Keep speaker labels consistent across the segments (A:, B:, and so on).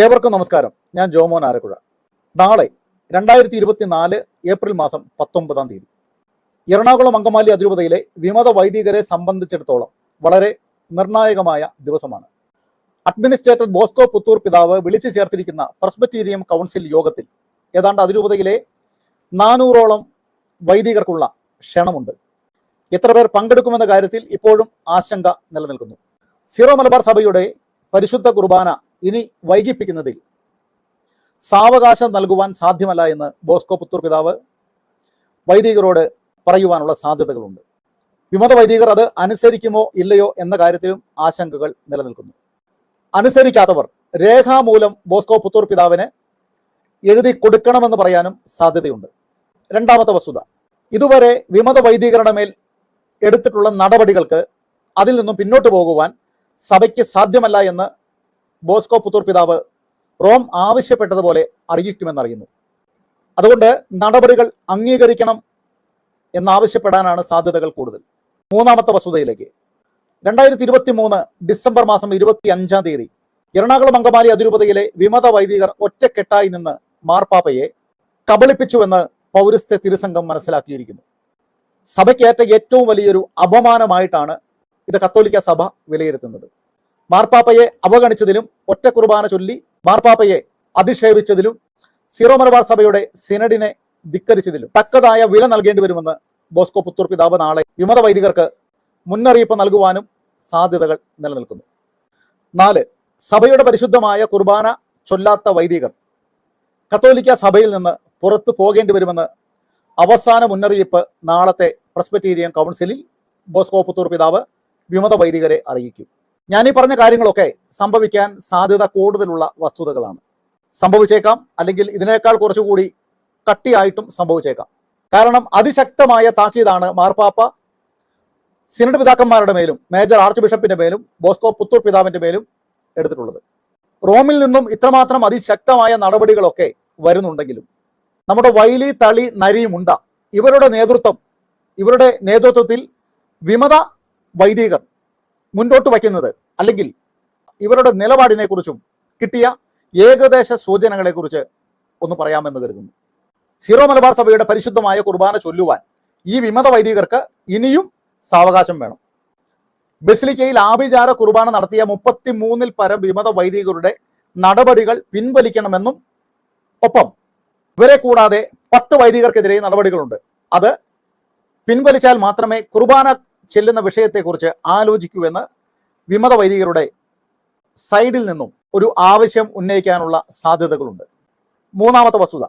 A: ഏവർക്കും നമസ്കാരം. ഞാൻ ജോമോൻ ആരക്കുഴ. നാളെ രണ്ടായിരത്തി ഇരുപത്തി നാല് ഏപ്രിൽ മാസം പത്തൊമ്പതാം തീയതി. എറണാകുളം അങ്കമാലി അതിരൂപതയിലെ വിമത വൈദികരെ സംബന്ധിച്ചിടത്തോളം വളരെ നിർണായകമായ ദിവസമാണ്. അഡ്മിനിസ്ട്രേറ്റർ ബോസ്കോ പുത്തൂർ പിതാവ് വിളിച്ചു ചേർത്തിരിക്കുന്ന പ്രസ്ബറ്റീരിയം കൗൺസിൽ യോഗത്തിൽ ഏതാണ്ട് അതിരൂപതയിലെ നാനൂറോളം വൈദികർക്കുള്ള ക്ഷണമുണ്ട്. എത്ര പേർ പങ്കെടുക്കുമെന്ന കാര്യത്തിൽ ഇപ്പോഴും ആശങ്ക നിലനിൽക്കുന്നു. സിറോ മലബാർ സഭയുടെ പരിശുദ്ധ കുർബാന ഇനി വൈകിപ്പിക്കുന്നതിൽ സാവകാശം നൽകുവാൻ സാധ്യമല്ല എന്ന് ബോസ്കോ പുത്തൂർ പിതാവ് വൈദികരോട് പറയുവാനുള്ള സാധ്യതകളുണ്ട്. വിമത വൈദികർ അത് അനുസരിക്കുമോ ഇല്ലയോ എന്ന കാര്യത്തിലും ആശങ്കകൾ നിലനിൽക്കുന്നു. അനുസരിക്കാത്തവർ രേഖാമൂലം ബോസ്കോ പുത്തൂർ പിതാവിന് എഴുതി കൊടുക്കണമെന്ന് പറയാനും സാധ്യതയുണ്ട്. രണ്ടാമത്തെ വസ്തുത ഇതുവരെ വിമത വൈദികരുടെ മേൽ എടുത്തിട്ടുള്ള നടപടികൾക്ക് അതിൽ നിന്നും പിന്നോട്ട് പോകുവാൻ സഭയ്ക്ക് സാധ്യമല്ല എന്ന് ബോസ്കോ പുത്തൂർ പിതാവ് റോം ആവശ്യപ്പെട്ടതുപോലെ അറിയിക്കുമെന്നറിയുന്നു. അതുകൊണ്ട് നടപടികൾ അംഗീകരിക്കണം എന്നാവശ്യപ്പെടാനാണ് സാധ്യതകൾ കൂടുതൽ. മൂന്നാമത്തെ വസ്തുതയിലേക്ക്. രണ്ടായിരത്തി ഇരുപത്തി മൂന്ന് ഡിസംബർ മാസം ഇരുപത്തി അഞ്ചാം തീയതി എറണാകുളം അങ്കമാലി അതിരൂപതയിലെ വിമത വൈദികർ ഒറ്റക്കെട്ടായി നിന്ന് മാർപ്പാപ്പയെ കബളിപ്പിച്ചുവെന്ന് പൗരസ്ത്യ തിരുസംഘം മനസ്സിലാക്കിയിരിക്കുന്നു. സഭയ്ക്കേറ്റ ഏറ്റവും വലിയൊരു അപമാനമായിട്ടാണ് ഇത് കത്തോലിക്ക സഭ വിലയിരുത്തുന്നത്. മാർപ്പാപ്പയെ അവഗണിച്ചതിലും ഒറ്റ കുർബാന ചൊല്ലി മാർപ്പാപ്പയെ അധിക്ഷേപിച്ചതിലും സിറോ മലബാർ സഭയുടെ സിനഡിനെ ധിക്കരിച്ചതിലും തക്കതായ വില നൽകേണ്ടി വരുമെന്ന് ബോസ്കോ പുത്തൂർ പിതാവ് നാളെ വിമത വൈദികർക്ക് മുന്നറിയിപ്പ് നൽകുവാനും സാധ്യതകൾ നിലനിൽക്കുന്നു. നാല് സഭയുടെ പരിശുദ്ധമായ കുർബാന ചൊല്ലാത്ത വൈദികർ കത്തോലിക്ക സഭയിൽ നിന്ന് പുറത്തു പോകേണ്ടി വരുമെന്ന് അവസാന മുന്നറിയിപ്പ് നാളത്തെ പ്രസ്ബറ്റീരിയൻ കൗൺസിലിൽ ബോസ്കോ പുത്തൂർ പിതാവ് വിമത വൈദികരെ അറിയിക്കും. ഞാൻ ഈ പറഞ്ഞ കാര്യങ്ങളൊക്കെ സംഭവിക്കാൻ സാധ്യത കൂടുതലുള്ള വസ്തുതകളാണ്. സംഭവിച്ചേക്കാം അല്ലെങ്കിൽ ഇതിനേക്കാൾ കുറച്ചുകൂടി കട്ടിയായിട്ടും സംഭവിച്ചേക്കാം. കാരണം അതിശക്തമായ താക്കീതാണ് മാർപ്പാപ്പ സിനഡ് പിതാക്കന്മാരുടെ മേലും മേജർ ആർച്ച് ബിഷപ്പിന്റെ മേലും ബോസ്കോ പുത്തൂർ പിതാവിന്റെ മേലും എടുത്തിട്ടുള്ളത്. റോമിൽ നിന്നും ഇത്രമാത്രം അതിശക്തമായ നടപടികളൊക്കെ വരുന്നുണ്ടെങ്കിലും നമ്മുടെ വൈലി തളി നരിയുമുണ്ട ഇവരുടെ നേതൃത്വം ഇവരുടെ നേതൃത്വത്തിൽ വിമത വൈദികർ മുൻപോട്ട് വയ്ക്കുന്നത്. അല്ലെങ്കിൽ ഇവരുടെ നിലപാടിനെ കുറിച്ചും കിട്ടിയ ഏകദേശ സൂചനകളെ കുറിച്ച് ഒന്ന് പറയാമെന്ന് കരുതുന്നു. സീറോ മലബാർ സഭയുടെ പരിശുദ്ധമായ കുർബാന ചൊല്ലുവാൻ ഈ വിമത വൈദികർക്ക് ഇനിയും സാവകാശം വേണം. ബസിലിക്കയിൽ ആഭിചാര കുർബാന നടത്തിയ മുപ്പത്തി മൂന്നിൽ പരം വിമത വൈദികരുടെ നടപടികൾ പിൻവലിക്കണമെന്നും ഒപ്പം ഇവരെ കൂടാതെ പത്ത് വൈദികർക്കെതിരെ നടപടികളുണ്ട്. അത് പിൻവലിച്ചാൽ മാത്രമേ കുർബാന ചെല്ലുന്ന വിഷയത്തെക്കുറിച്ച് ആലോചിക്കൂ എന്ന് വിമത വൈദികരുടെ സൈഡിൽ നിന്നും ഒരു ആവശ്യം ഉന്നയിക്കാനുള്ള സാധ്യതകളുണ്ട്. മൂന്നാമത്തെ വസ്തുത.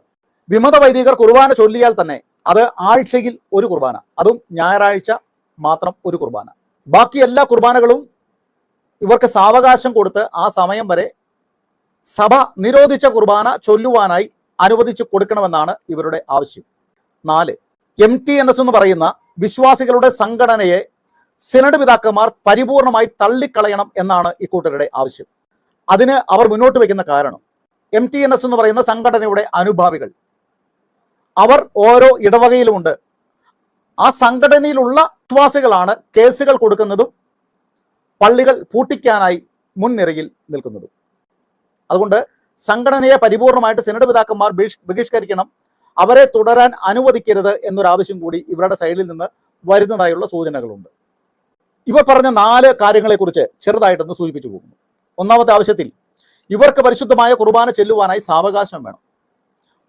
A: വിമത വൈദികർ കുർബാന ചൊല്ലിയാൽ തന്നെ അത് ആഴ്ചയിൽ ഒരു കുർബാന. അതും ഞായറാഴ്ച മാത്രം ഒരു കുർബാന. ബാക്കി എല്ലാ കുർബാനകളും ഇവർക്ക് സാവകാശം കൊടുത്ത് ആ സമയം വരെ സഭ നിരോധിച്ച കുർബാന ചൊല്ലുവാനായി അനുവദിച്ചു കൊടുക്കണമെന്നാണ് ഇവരുടെ ആവശ്യം. നാല്. എം ടി എൻ എസ് എന്ന് പറയുന്ന വിശ്വാസികളുടെ സംഘടനയെ സിനഡ് പിതാക്കന്മാർ പരിപൂർണമായി തള്ളിക്കളയണം എന്നാണ് ഇക്കൂട്ടരുടെ ആവശ്യം. അതിന് അവർ മുന്നോട്ട് വയ്ക്കുന്ന കാരണം എം ടി എൻ എസ് എന്ന് പറയുന്ന സംഘടനയുടെ അനുഭാവികൾ. അവർ ഓരോ ഇടവകയിലുമുണ്ട്. ആ സംഘടനയിലുള്ള വിശ്വാസികളാണ് കേസുകൾ കൊടുക്കുന്നതും പള്ളികൾ പൂട്ടിക്കാനായി മുൻനിരയിൽ നിൽക്കുന്നതും. അതുകൊണ്ട് സംഘടനയെ പരിപൂർണമായിട്ട് സിനഡ് പിതാക്കന്മാർ ബഹിഷ്- ബഹിഷ്കരിക്കണം. അവരെ തുടരാൻ അനുവദിക്കരുത് എന്നൊരാവശ്യം കൂടി ഇവരുടെ സൈഡിൽ നിന്ന് വരുന്നതായുള്ള സൂചനകളുണ്ട്. ഇവർ പറഞ്ഞ നാല് കാര്യങ്ങളെക്കുറിച്ച് ചെറുതായിട്ടൊന്ന് സൂചിപ്പിച്ചു പോകുന്നു. ഒന്നാമത്തെ ആവശ്യത്തിൽ ഇവർക്ക് പരിശുദ്ധമായ കുർബാന ചെല്ലുവാനായി സാവകാശം വേണം.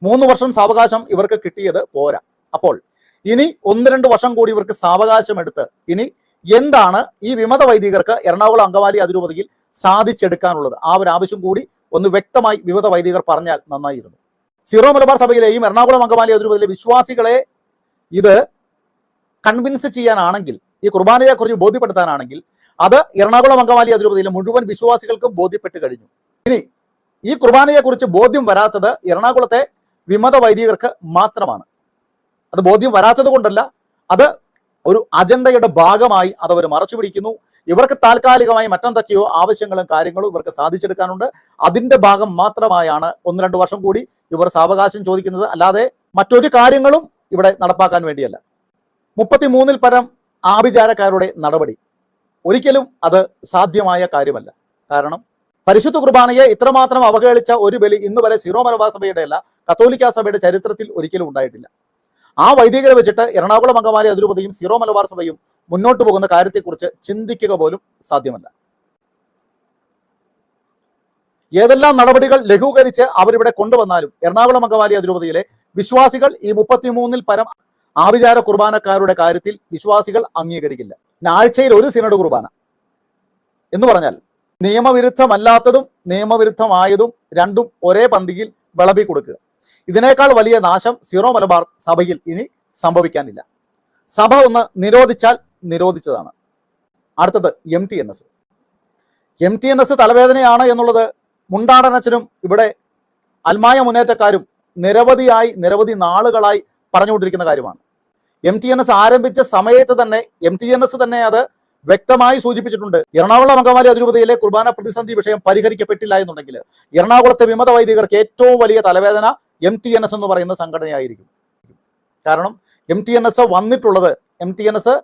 A: മൂന്ന് വർഷം സാവകാശം ഇവർക്ക് കിട്ടിയത് പോരാ. അപ്പോൾ ഇനി ഒന്ന് രണ്ട് വർഷം കൂടി ഇവർക്ക് സാവകാശം എടുത്ത് ഇനി എന്താണ് ഈ വിമത വൈദികർക്ക് എറണാകുളം അങ്കമാലി അതിരൂപതയിൽ സാധിച്ചെടുക്കാനുള്ളത്? ആ ഒരു ആവശ്യം കൂടി ഒന്ന് വ്യക്തമായി വിമത വൈദികർ പറഞ്ഞാൽ നന്നായിരുന്നു. സീറോ മലബാർ സഭയിലെയും എറണാകുളം അങ്കമാലി അതിരൂപതയിലെ വിശ്വാസികളെ ഇത് കൺവിൻസ് ചെയ്യാനാണെങ്കിൽ ഈ കുർബാനയെ കുറിച്ച് ബോധ്യപ്പെടുത്താനാണെങ്കിൽ അത് എറണാകുളം അങ്കമാലി അതിരൂപതയിലെ മുഴുവൻ വിശ്വാസികൾക്കും ബോധ്യപ്പെട്ട് കഴിഞ്ഞു. ഇനി ഈ കുർബാനയെ കുറിച്ച് ബോധ്യം വരാത്തത് എറണാകുളത്തെ വിമത വൈദികർക്ക് മാത്രമാണ്. അത് ബോധ്യം വരാത്തത് കൊണ്ടല്ല അത് ഒരു അജണ്ടയുടെ ഭാഗമായി അതവർ മറച്ചു പിടിക്കുന്നു. ഇവർക്ക് താൽക്കാലികമായി മറ്റെന്തൊക്കെയോ ആവശ്യങ്ങളും കാര്യങ്ങളും ഇവർക്ക് സാധിച്ചെടുക്കാനുണ്ട്. അതിന്റെ ഭാഗം മാത്രമായാണ് ഒന്ന് രണ്ട് വർഷം കൂടി ഇവർ സാവകാശം ചോദിക്കുന്നത്. അല്ലാതെ മറ്റൊരു കാര്യങ്ങളും ഇവിടെ നടപ്പാക്കാൻ വേണ്ടിയല്ല. മുപ്പത്തിമൂന്നിൽ പരം ആഭിചാരക്കാരുടെ നടപടി. ഒരിക്കലും അത് സാധ്യമായ കാര്യമല്ല. കാരണം പരിശുദ്ധ കുർബാനയെ ഇത്രമാത്രം അവഹേളിച്ച ഒരു ബലി ഇന്ന് വരെ സീറോ മലബാർ സഭയുടെ അല്ല കത്തോലിക്ക സഭയുടെ ചരിത്രത്തിൽ ഒരിക്കലും ഉണ്ടായിട്ടില്ല. ആ വൈദികരെ വെച്ചിട്ട് എറണാകുളം അങ്കമാലി അതിരൂപതയും സീറോ മലബാർ സഭയും മുന്നോട്ട് പോകുന്ന കാര്യത്തെക്കുറിച്ച് ചിന്തിക്കുക പോലും സാധ്യമല്ല. ഏതെല്ലാം നടപടികൾ ലഘൂകരിച്ച് അവരിവിടെ കൊണ്ടുവന്നാലും എറണാകുളം അങ്കമാലി അതിരൂപതയിലെ വിശ്വാസികൾ ഈ മുപ്പത്തിമൂന്നിൽ പരം ആഭിചാര കുർബാനക്കാരുടെ കാര്യത്തിൽ വിശ്വാസികൾ അംഗീകരിക്കില്ല. ആഴ്ചയിൽ ഒരു സിനഡ് കുർബാന. എന്ന് പറഞ്ഞാൽ നിയമവിരുദ്ധമല്ലാത്തതും നിയമവിരുദ്ധമായതും രണ്ടും ഒരേ പന്തിയിൽ വിളമ്പി കൊടുക്കുക. ഇതിനേക്കാൾ വലിയ നാശം സീറോ മലബാർ സഭയിൽ ഇനി സംഭവിക്കാനില്ല. സഭ ഒന്ന് നിരോധിച്ചാൽ നിരോധിച്ചതാണ്. അടുത്തത് M T N S M T N S തലവേദനയാണ് എന്നുള്ളത് മുണ്ടാടനച്ചനും ഇവിടെ അൽമായ മുന്നേറ്റക്കാരും നിരവധിയായി നിരവധി നാളുകളായി പറഞ്ഞുകൊണ്ടിരിക്കുന്ന കാര്യമാണ്. എം ടി എൻ എസ് ആരംഭിച്ച സമയത്ത് തന്നെ എം ടി എൻ എസ് തന്നെ അത് വ്യക്തമായി സൂചിപ്പിച്ചിട്ടുണ്ട്. എറണാകുളം അങ്കമാലി അതിരൂപതയിലെ കുർബാന പ്രതിസന്ധി വിഷയം പരിഹരിക്കപ്പെട്ടില്ല എന്നുണ്ടെങ്കിൽ എറണാകുളത്തെ വിമത വൈദികർക്ക് ഏറ്റവും വലിയ തലവേദന എം ടി എൻ എസ് എന്ന് പറയുന്ന സംഘടനയായിരിക്കും. കാരണം എം ടി എൻ എസ് വന്നിട്ടുള്ളത് എം ടി എൻ എസ്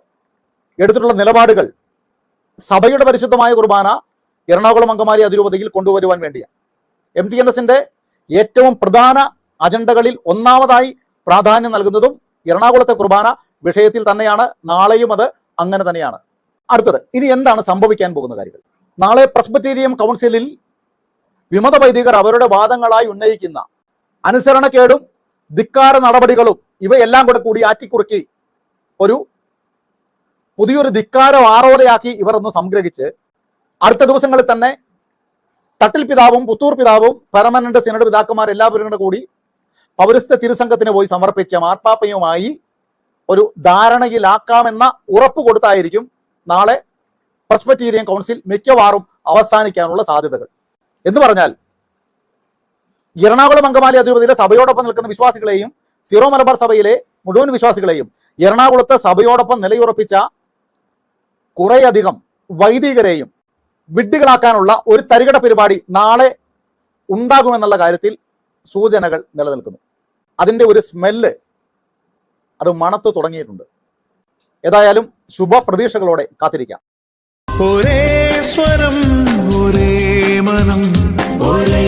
A: എടുത്തിട്ടുള്ള നിലപാടുകൾ സഭയുടെ പരിശുദ്ധമായ കുർബാന എറണാകുളം അങ്കമാലി അതിരൂപതയിൽ കൊണ്ടുവരുവാൻ വേണ്ടിയാണ്. എം ടി എൻ എസിന്റെ ഏറ്റവും പ്രധാന അജണ്ടകളിൽ ഒന്നാമതായി പ്രാധാന്യം നൽകുന്നതും എറണാകുളത്തെ കുർബാന വിഷയത്തിൽ തന്നെയാണ് നാളെയും അത് അങ്ങനെ തന്നെയാണ്. അടുത്തത് ഇനി എന്താണ് സംഭവിക്കാൻ പോകുന്ന കാര്യങ്ങൾ? നാളെ പ്രസ്ബറ്റേറിയം കൗൺസിലിൽ വിമത വൈദികർ അവരുടെ വാദങ്ങളായി ഉന്നയിക്കുന്ന അനുസരണക്കേടും ധിക്കാര നടപടികളും ഇവയെല്ലാം കൂടെ കൂടി ആറ്റിക്കുറുക്കി ഒരു പുതിയൊരു ധിക്കാര ആറോടെയാക്കി ഇവർ ഒന്ന് സംഗ്രഹിച്ച് അടുത്ത ദിവസങ്ങളിൽ തന്നെ തട്ടിൽ പിതാവും പുത്തൂർ പിതാവും പെർമനന്റ് സിനഡ് പിതാക്കന്മാർ എല്ലാവരും കൂടെ കൂടി പൗരസ്ത്യ തിരുസംഘത്തിന് പോയി സമർപ്പിച്ച മാർപ്പാപ്പയുമായി ഒരു ധാരണയിലാക്കാമെന്ന ഉറപ്പ് കൊടുത്തായിരിക്കും നാളെ പ്രസ്ബറ്റീരിയൻ കൗൺസിൽ മിക്കവാറും അവസാനിക്കാനുള്ള സാധ്യതകൾ. എന്ന് പറഞ്ഞാൽ എറണാകുളം അങ്കമാലി അതിരൂപതയിലെ സഭയോടൊപ്പം നിൽക്കുന്ന വിശ്വാസികളെയും സീറോ മലബാർ സഭയിലെ മുഴുവൻ വിശ്വാസികളെയും എറണാകുളത്തെ സഭയോടൊപ്പം നിലയുറപ്പിച്ച കുറേയധികം വൈദികരെയും വിഡ്ഢികളാക്കാനുള്ള ഒരു തരികട പരിപാടി നാളെ ഉണ്ടാകുമെന്നുള്ള കാര്യത്തിൽ സൂചനകൾ നിലനിൽക്കുന്നു. അതിന്റെ ഒരു സ്മെല്ല് അത് മണത്ത് തുടങ്ങിയിട്ടുണ്ട്. ഏതായാലും ശുഭപ്രതീക്ഷകളോടെ കാത്തിരിക്കാം.
B: ഒരേ സ്വരം ഒരേ മനം ഒരേ